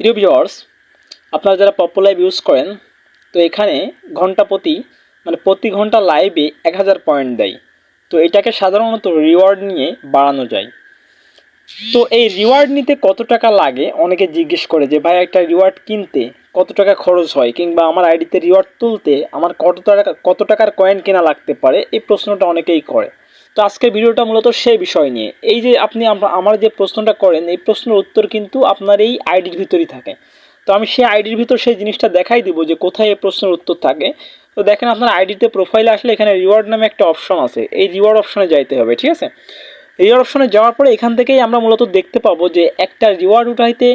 প্রিয় ভিউয়ার্স আপনারা যারা পপো লাইভ ইউজ করেন, তো এখানে ঘণ্টা প্রতি মানে প্রতি ঘণ্টা লাইভে এক হাজার পয়েন্ট দেয়। তো এটাকে সাধারণত রিওয়ার্ড নিয়ে বাড়ানো যায়। তো এই রিওয়ার্ড নিতে কত টাকা লাগে? অনেকে জিজ্ঞেস করে যে, ভাই, একটা রিওয়ার্ড কিনতে কত টাকা খরচ হয়? কিংবা আমার আইডিতে রিওয়ার্ড তুলতে আমার কত টাকা, কত টাকার কয়েন কেনা লাগতে পারে? এই প্রশ্নটা অনেকেই করে। তো আজকের ভিডিওটা মূলত সেই বিষয় নিয়ে। এই যে আপনি আমার যে প্রশ্নটা করেন, এই প্রশ্নের উত্তর কিন্তু আপনার এই আইডির ভিতরই থাকে। তো আমি সেই আইডির ভিতর সেই জিনিসটা দেখাই দিব যে কোথায় এই প্রশ্নের উত্তর থাকে। তো দেখেন আপনার আইডিতে প্রোফাইলে আসলে এখানে রিওয়ার্ড নামে একটা অপশন আছে। এই রিওয়ার্ড অপশনে যাইতে হবে, ঠিক আছে? রিওয়ার্ড অপশনে যাওয়ার পরে এখান থেকেই আমরা মূলত দেখতে পাবো যে একটা রিওয়ার্ড উঠাইতে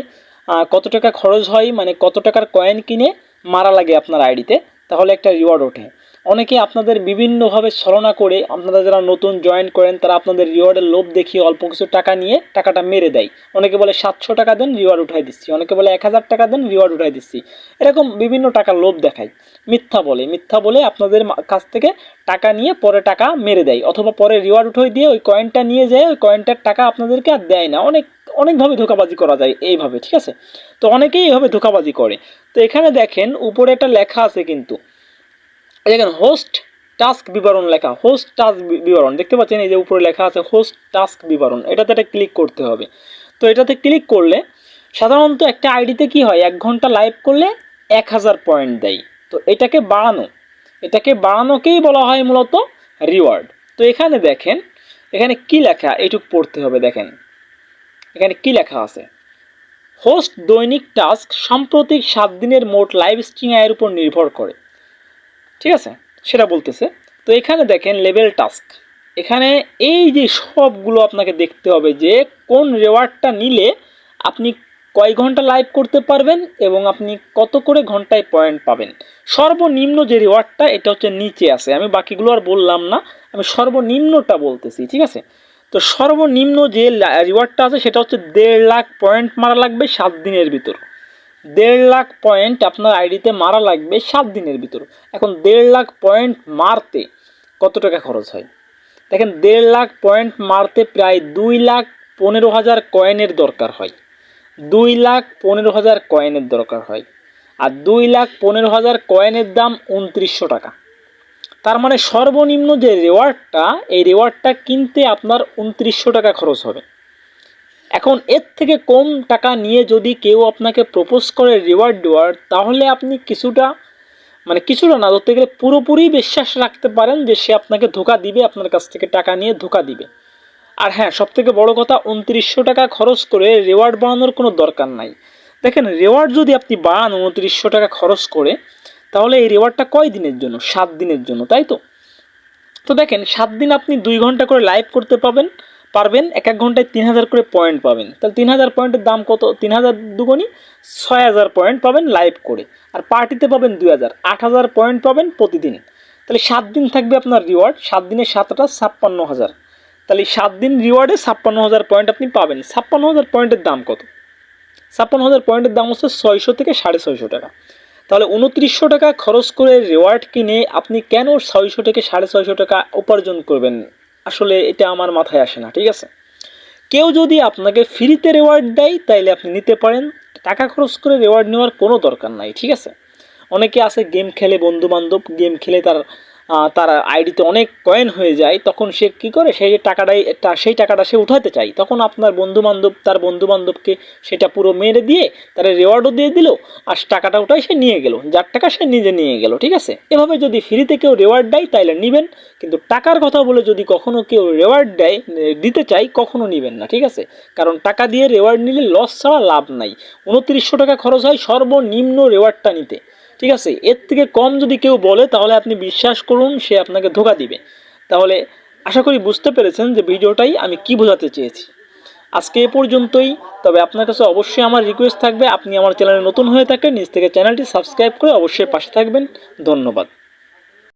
কত টাকা খরচ হয় মানে কত টাকার কয়েন কিনে মারা লাগে আপনার আইডিতে। তাহলে একটা রিওয়ার্ড ওঠে। অনেকে আপনাদের বিভিন্নভাবে ছলনা করে আপনারা যারা নতুন জয়েন করেন, তারা আপনাদের রিওয়ার্ডের লোভ দেখিয়ে অল্প কিছু টাকা নিয়ে টাকাটা মেরে দেয়। অনেকে বলে সাতশো টাকা দেন রিওয়ার্ড উঠাই দিচ্ছি। অনেকে বলে এক হাজার টাকা দেন রিওয়ার্ড উঠাই দিচ্ছি। এরকম বিভিন্ন টাকার লোভ দেখায়। মিথ্যা বলে। মিথ্যা বলে আপনাদের কাছ থেকে টাকা নিয়ে পরে টাকা মেরে দেয়। অথবা পরে রিওয়ার্ড উঠাই দিয়ে ওই কয়েনটা নিয়ে যায়, ওই কয়েনটার টাকা আপনাদেরকে আর দেয় না। অনেক, অনেকভাবে ধোকাবাজি করা যায় এইভাবে, ঠিক আছে? তো অনেকেই এইভাবে ধোকাবাজি করে। তো এখানে দেখেন, উপরে একটা লেখা আছে কিন্তু দেখেন হোস্ট টাস্ক বিবরণ লেখা হোস্ট টাস্ক বিবরণ, দেখতে পাচ্ছেন এই যে উপরে লেখা আছে হোস্ট টাস্ক বিবরণ, এটাতে একটা ক্লিক করতে হবে। তো এটাতে ক্লিক করলে সাধারণত একটা আইডিতে কি হয়, এক ঘণ্টা লাইভ করলে এক হাজার পয়েন্ট দেয়। তো এটাকে বাড়ানো, এটাকে বাড়ানোকেই বলা হয় মূলত রিওয়ার্ড তো এখানে দেখেন, এখানে কি লেখা, এইটুক পড়তে হবে, দেখেন। এখানে কি লেখা আছে? হোস্ট দৈনিক টাস্ক সাম্প্রতিক সাত দিনের মোট লাইভ স্ট্রিং আয়ের উপর নির্ভর করে। ঠিক আছে? সেটা বলতেছে। তো এখানে দেখেন লেভেল টাস্ক এখানে এই যে সবগুলো আপনাকে দেখতে হবে যে কোন রেওয়ার্ডটা নিলে আপনি কয় ঘণ্টা লাইভ করতে পারবেন এবং আপনি কত করে ঘন্টায় পয়েন্ট পাবেন। সর্বনিম্ন যে রিওয়ার্ডটা এটা হচ্ছে নিচে আছে। আমি বাকিগুলো আর বললাম না। আমি সর্বনিম্নটা বলতেছি, ঠিক আছে? তো সর্বনিম্ন যে রিওয়ার্ডটা আছে, সেটা হচ্ছে দেড় লাখ পয়েন্ট মারা লাগবে সাত দিনের ভিতর। দেড় লাখ পয়েন্ট আপনার আইডিতে মারা লাগবে সাত দিনের ভিতর। এখন দেড় লাখ পয়েন্ট মারতে কত টাকা খরচ হয়? দেখেন, দেড় লাখ পয়েন্ট মারতে প্রায় দুই লাখ পনেরো হাজার কয়েনের দরকার হয়। দুই লাখ পনেরো হাজার কয়েনের দরকার হয়। আর দুই লাখ পনেরো হাজার কয়েনের দাম উনত্রিশশো টাকা। তার মানে সর্বনিম্ন যে রেওয়ার্ডটা এই রেওয়ার্ডটা কিনতে আপনার উনত্রিশশো টাকা খরচ হবে। এখন এর থেকে কম টাকা নিয়ে যদি কেউ আপনাকে প্রপোজ করে রিওয়ার্ড দেওয়ার, তাহলে আপনি কিছুটা মানে কিছুটা না, ধরতে গেলে পুরোপুরি বিশ্বাস রাখতে পারেন যে সে আপনাকে ধোকা দিবে, আপনার কাছ থেকে টাকা নিয়ে ধোকা দিবে। আর হ্যাঁ সব থেকে বড় কথা, উনত্রিশশো টাকা খরচ করে রেওয়ার্ড বাড়ানোর কোনো দরকার নাই। দেখেন রেওয়ার্ড যদি আপনি বাড়ান উনত্রিশশো টাকা খরচ করে, তাহলে এই রেওয়ার্ডটা কয় দিনের জন্য? সাত দিনের জন্য, তাই তো? তো দেখেন, সাত দিন আপনি দুই ঘণ্টা করে লাইভ করতে পাবেন। পারবেন, এক এক ঘন্টায় তিন হাজার করে পয়েন্ট পাবেন। তাহলে তিন হাজার পয়েন্টের দাম কত? তিন হাজার দুগুণি ছয় হাজার পয়েন্ট পাবেন লাইভ করে। আর পার্টিতে পাবেন দুই হাজার আট হাজার পয়েন্ট পাবেন প্রতিদিন। তাহলে সাত দিন থাকবে আপনার রিওয়ার্ড সাত দিনে সাতটা ছাপ্পান্ন হাজার তাহলে সাত দিন রিওয়ার্ডে ছাপ্পান্ন হাজার পয়েন্ট আপনি পাবেন। ছাপ্পান্ন হাজার পয়েন্টের দাম কত? ছাপ্পান্ন হাজার পয়েন্টের দাম হচ্ছে ছয়শো থেকে সাড়ে ছয়শো টাকা। তাহলে উনত্রিশশো টাকা খরচ করে রেওয়ার্ড কিনে আপনি কেন ছয়শো থেকে সাড়ে ছয়শো টাকা উপার্জন করবেন? আসলে এটা আমার মাথায় আসে না, ঠিক আছে? কেউ যদি আপনাকে ফ্রিতে রেওয়ার্ড দেয়, তাইলে আপনি নিতে পারেন। টাকা খরচ করে রেওয়ার্ড নেওয়ার কোনো দরকার নাই, ঠিক আছে? অনেকে আছে গেম খেলে বন্ধু বান্ধব গেম খেলে তার তার আইডিতে অনেক কয়েন হয়ে যায়, তখন সে কী করে? সেই টাকাটাই সেই টাকাটা সে উঠাতে চায়। তখন আপনার বন্ধু বান্ধব তার বন্ধু বান্ধবকে সেটা পুরো মেরে দিয়ে তার রেওয়ার্ডও দিয়ে দিল, আর টাকাটা ওটাই সে নিয়ে গেল। যার টাকা সে নিজে নিয়ে গেল, ঠিক আছে? এভাবে যদি ফ্রিতে কেউ রেওয়ার্ড দেয়, তাইলে নেবেন। কিন্তু টাকার কথা বলে যদি কখনও কেউ রেওয়ার্ড দেয় দিতে চাই কখনও নেবেন না, ঠিক আছে? কারণ টাকা দিয়ে রেওয়ার্ড নিলে লস ছাড়া লাভ নাই। উনত্রিশশো টাকা খরচ হয় সর্বনিম্ন রেওয়ার্ডটা নিতে। ঠিক আছে? এর থেকে কম যদি কেউ বলে, তাহলে আপনি বিশ্বাস করুন, সে আপনাকে ধোকা দিবে। তাহলে আশা করি বুঝতে পেরেছেন যে ভিডিওটাই আমি কি বোঝাতে চেয়েছি। আজকে এ পর্যন্তই। তবে আপনার কাছে অবশ্যই আমার রিকোয়েস্ট থাকবে। আপনি আমার চ্যানেলে নতুন হয়ে থাকেন, নিজ থেকে চ্যানেলটি সাবস্ক্রাইব করে অবশ্যই পাশে থাকবেন। ধন্যবাদ।